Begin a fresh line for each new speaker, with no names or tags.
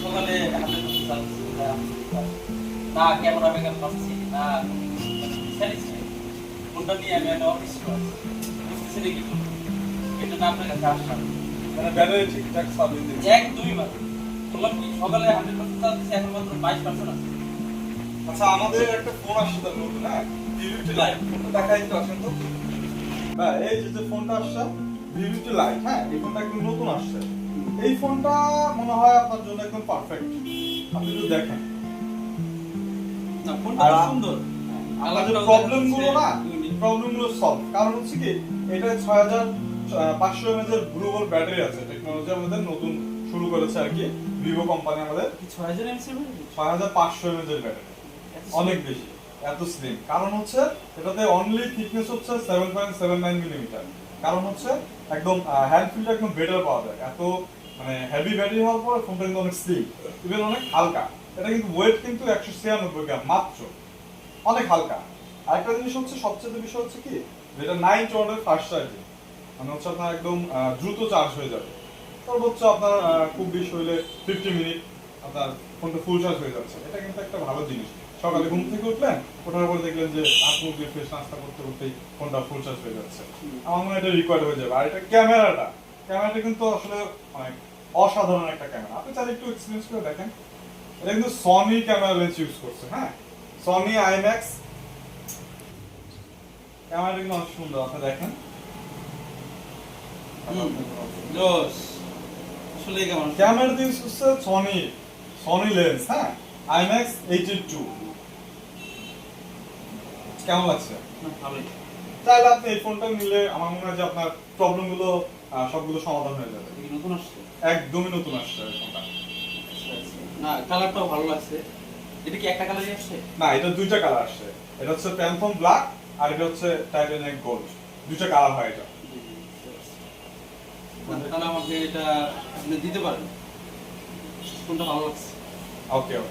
সকালে হ্যাঁ, না ক্যামেরা ব্যাকআপ পাচ্ছি না। ফোনটা নিয়ে আমি একটা অফিস বুঝতেছি না কি। এই জন্য আপনার কাছে আসলাম
মানে ব্যাটারি ঠিকঠাক সার্ভিস
এক দুই মাস। বললাম কি সকালে হান্ড্রেড পার্সেন্ট চালাচ্ছি এখন মাত্র বাইশ পার্সেন্ট আছে
আচ্ছা আমাদের একটা ফোন আসছে তার নতুন হ্যাঁ ভিভিটি লাইট ফোনটা দেখাই তো আসেন তো? হ্যাঁ এই যে ফোনটা আসছে ভিভিটি লাইট হ্যাঁ এই ফোনটা একদম নতুন আসছে। এই ফোনটা মনে হয় আপনার জন্য একদম পারফেক্ট আপনি একটু দেখেন।
না ফোনটা সুন্দর।
না? সলভ কারণ হচ্ছে কি এটা ছয় হাজার পাঁচশো এমএজ এর ব্লুবল ব্যাটারি আছে টেকনোলজি আমাদের নতুন শুরু করেছে আর কি ভিভো কোম্পানি আমাদের।
ছয় হাজার
ছয় হাজার পাঁচশো ব্যাটারি অনেক বেশি এত স্লিম কারণ হচ্ছে এটাতে অনলি থিকনেস হচ্ছে seven point seven nine millimetre কারণ হচ্ছে একদম হ্যান্ড ফিলটা একদম বেটার পাওয়া যায়। এত মানে হেভি ব্যাটারি হওয়ার পর ফোনটা কিন্তু অনেক স্লিম ইভেন অনেক হালকা। এটা কিন্তু ওয়েট কিন্তু একশো ছিয়ানব্বই গ্রাম মাত্র। অনেক হালকা। আরেকটা জিনিস হচ্ছে সবচেয়ে বিষয় হচ্ছে কি যেটা নাইন ওয়াটের ফাস্ট চার্জিং মানে হচ্ছে আপনার একদম দ্রুত চার্জ হয়ে যাবে। সর্বোচ্চ আপনার খুব বেশি হইলে ফিফটি মিনিট আপনার ফোনটা ফুল চার্জ হয়ে যাচ্ছে। এটা কিন্তু একটা ভালো জিনিস। সকালে ঘুম থেকে উঠলেন, ওঠার পর দেখলেন যে হাত মুখ দিয়ে ফ্রেশ নাস্তা করতে করতেই ফোনটা ফুল চার্জ হয়ে যাচ্ছে। আমার মনে এটা রিকোয়ার্ড হয়ে যাবে। আর এটা ক্যামেরাটা ক্যামেরাটা কিন্তু আসলে অনেক অসাধারণ একটা ক্যামেরা। আপনি চাইলে একটু এক্সপিরিয়েন্স করে দেখেন। এটা কিন্তু সনি ক্যামেরা লেন্স ইউজ করছে হ্যাঁ? সনি আইম্যাক্স ক্যামেরাটা কিন্তু অনেক সুন্দর। আপনি দেখেন।
জোস আসলে কেমন?
ক্যামেরা ইউজ করছে সনি সনি লেন্স হ্যাঁ? আইম্যাক্স এইচডি টু কেমন লাগছে?
ভালোই।
তাহলে আপনি এই ফোনটা নিলে আমার মনে হয় যে আপনার প্রবলেমগুলো সবগুলো সমাধান হয়ে যাবে।
নতুন আসছে?
একদমই নতুন আসছে ফোনটা
না কালারটাও ভালো লাগছে। এটা কি একটা কালারই আসছে?
না এটা দুইটা কালার আসছে। এটা হচ্ছে প্যান্থম ব্ল্যাক আর এটা হচ্ছে টাইটানিক গোল্ড দুইটা কালার হয় এটা।
তাহলে আমাকে এটা আপনি দিতে পারেন। কোনটা ভালো লাগছে?
ওকে ওকে